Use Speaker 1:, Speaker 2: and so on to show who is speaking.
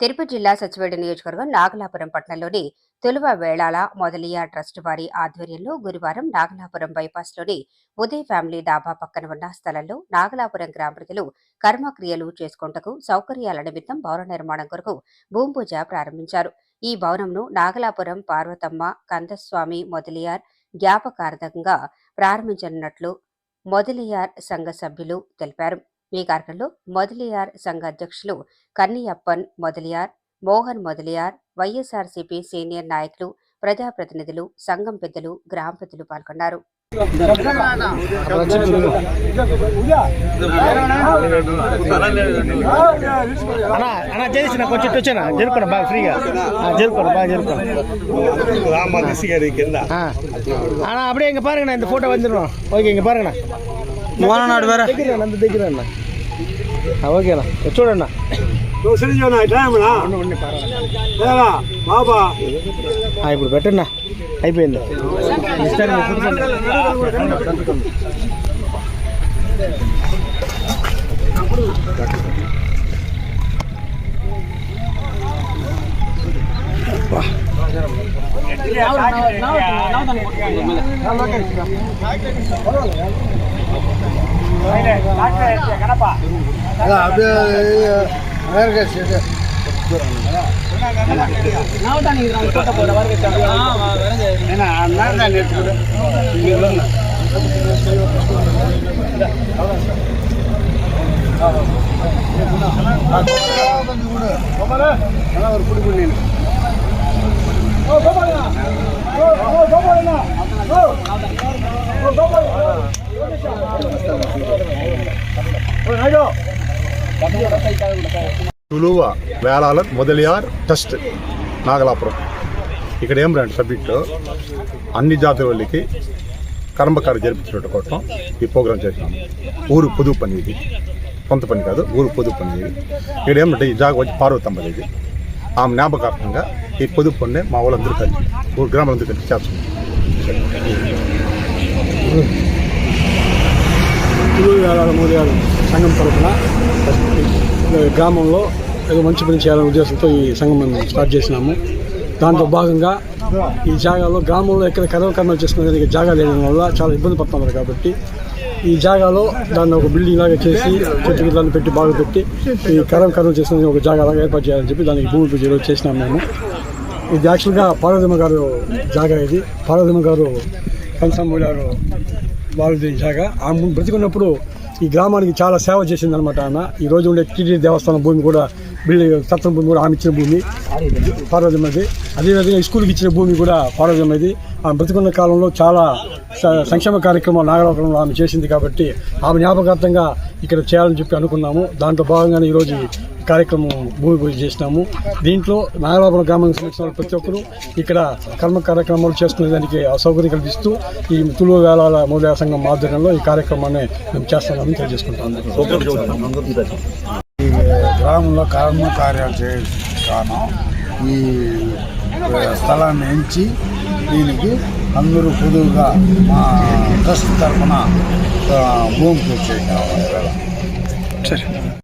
Speaker 1: తిరుపతి జిల్లా సచివేడు నియోజకవర్గం నాగలాపురం పట్టణంలోని తొలువ వేళాల మొదలియా ట్రస్ట్ వారి ఆధ్వర్యంలో గురువారం నాగలాపురం బైపాస్లోని ఉదయ్ ఫ్యామిలీ డాబా పక్కన ఉన్న స్థలంలో నాగలాపురం గ్రామ ప్రజలు కర్మక్రియలు చేసుకుంటకు సౌకర్యాల నిమిత్తం భవన నిర్మాణం కొరకు భూంపూజ పూజ ప్రారంభించారు. ఈ భవనంను నాగలాపురం పార్వతమ్మ కందస్వామి మొదలియార్ జ్ఞాపకార్థంగా ప్రారంభించనున్నట్లు మొదలియార్ సంఘ సభ్యులు తెలిపారు. ఈ కార్యక్రమంలో మొదలియార్ సంఘ అధ్యక్షులు కన్నియప్పన్ మొదలియార్ మోహన్ మొదలియార్ వైఎస్ఆర్సీపీ సీనియర్ నాయకులు ప్రజాప్రతినిధులు సంఘం పెద్దలు గ్రామ పెద్దలు పాల్గొన్నారు
Speaker 2: అన్నా అన్నా చేసిన కొంచెం వచ్చానా జరుపుకోండి బాగా ఫ్రీగా ఆ, జరుపుకోండి బాగా జరుపుకోండి
Speaker 3: ராமகிருஷ்ணகிரி కింద
Speaker 2: ஆ அண்ணா அப்படியே இங்கே பாருங்கண்ணா இந்த ஃபோட்டோ வந்துடும் ஓகே இங்கே பாருங்கண்ணா
Speaker 3: మోననాడు వేరే
Speaker 2: దగ్గర నందు దగ్గర అన్న ఓకేనా చూడన్నా
Speaker 3: బాబా
Speaker 2: ఆ, ఇప్పుడు పెట్టన్నా అయిపోయింది அப்படியே அமெரிக்கா ஸ்டேட்டு ஒரு குடி பண்ணு
Speaker 4: తులువ వేలాలన్ మొదలియార్ టస్ట్ నాగలాపురం. ఇక్కడ ఏం రండి సబ్జెక్టు? అన్ని జాతుల వాళ్ళకి కర్మకారు జరిపించినట్టు కోసం ఈ ప్రోగ్రాం చేసినాము ఊరు పొదుపు పని ఇది. కొంత పని కాదు ఊరు పొదుపు పని ఇది. ఇక్కడ ఏమంటే ఈ జాగ వచ్చి పార్వతమ్మ ఇది. ఆమె జ్ఞాపకార్థంగా ఈ పొదుపు పని మా వాళ్ళందరూ కలిసి ఊరు గ్రామాలందరూ కలిసి చేస్తున్నాం
Speaker 5: తెలుగు మూల్యాలు సంఘం తరఫున గ్రామంలో ఏదో మంచి పని చేయాలనే ఉద్దేశంతో ఈ సంఘం మేము స్టార్ట్ చేసినాము. దాంతో భాగంగా ఈ జాగాలో గ్రామంలో ఎక్కడ కర్మకర్మలు చేసుకునేదానికి జాగా లేని వల్ల చాలా ఇబ్బంది పడుతున్నారు కాబట్టి ఈ జాగాలో దాన్ని ఒక బిల్డింగ్ లాగా చేసి చెట్టు గిట్లను పెట్టి బాగా పెట్టి ఈ కరం కర్మ చేసుకునే ఒక జాగా లాగా ఏర్పాటు చేయాలని చెప్పి దానికి భూమి పూజ చేసినాం మేము. ఇది యాక్చువల్గా పార్వతమ్మ గారు జాగా ఇది. పార్వతమ్మ గారు కంచమ్మ గారు వాళ్ళది జాగా. ఆమె బ్రతికున్నప్పుడు ఈ గ్రామానికి చాలా సేవ చేసింది అనమాట ఆమె ఈ రోజు ఉండే టీడీ దేవస్థానం భూమి కూడా బిల్డింగ్ సత్రం భూమి కూడా ఆమె ఇచ్చిన భూమి. పార్వతమ్మది. అదేవిధంగా స్కూల్కి ఇచ్చిన భూమి కూడా పార్వతమ్మది. ఆమె బ్రతికున్న కాలంలో చాలా సంక్షేమ కార్యక్రమాలు నాగలోకంలో ఆమె చేసింది కాబట్టి ఆమె జ్ఞాపకార్థంగా ఇక్కడ చేయాలని చెప్పి అనుకున్నాము. దాంట్లో భాగంగానే ఈరోజు కార్యక్రమం భూమి పూజ చేసినాము. దీంట్లో నాగలాపురం గ్రామానికి సంబంధించిన ప్రతి ఒక్కరూ ఇక్కడ కర్మ కార్యక్రమాలు చేసుకునేదానికి సౌకర్యం కల్పిస్తూ ఈ తులు వేలాల మూల్య సంఘం ఆధ్వర్యంలో ఈ కార్యక్రమాన్ని మేము చేస్తామని తెలియజేసుకుంటాం
Speaker 6: ఈ గ్రామంలో కర్మ కార్యాలు చేయగాను ఈ స్థలాన్ని ఎంచి దీనికి అందరూ పొదువుగా మా ట్రస్ట్ తరఫున భూమి పూజ చేయగలం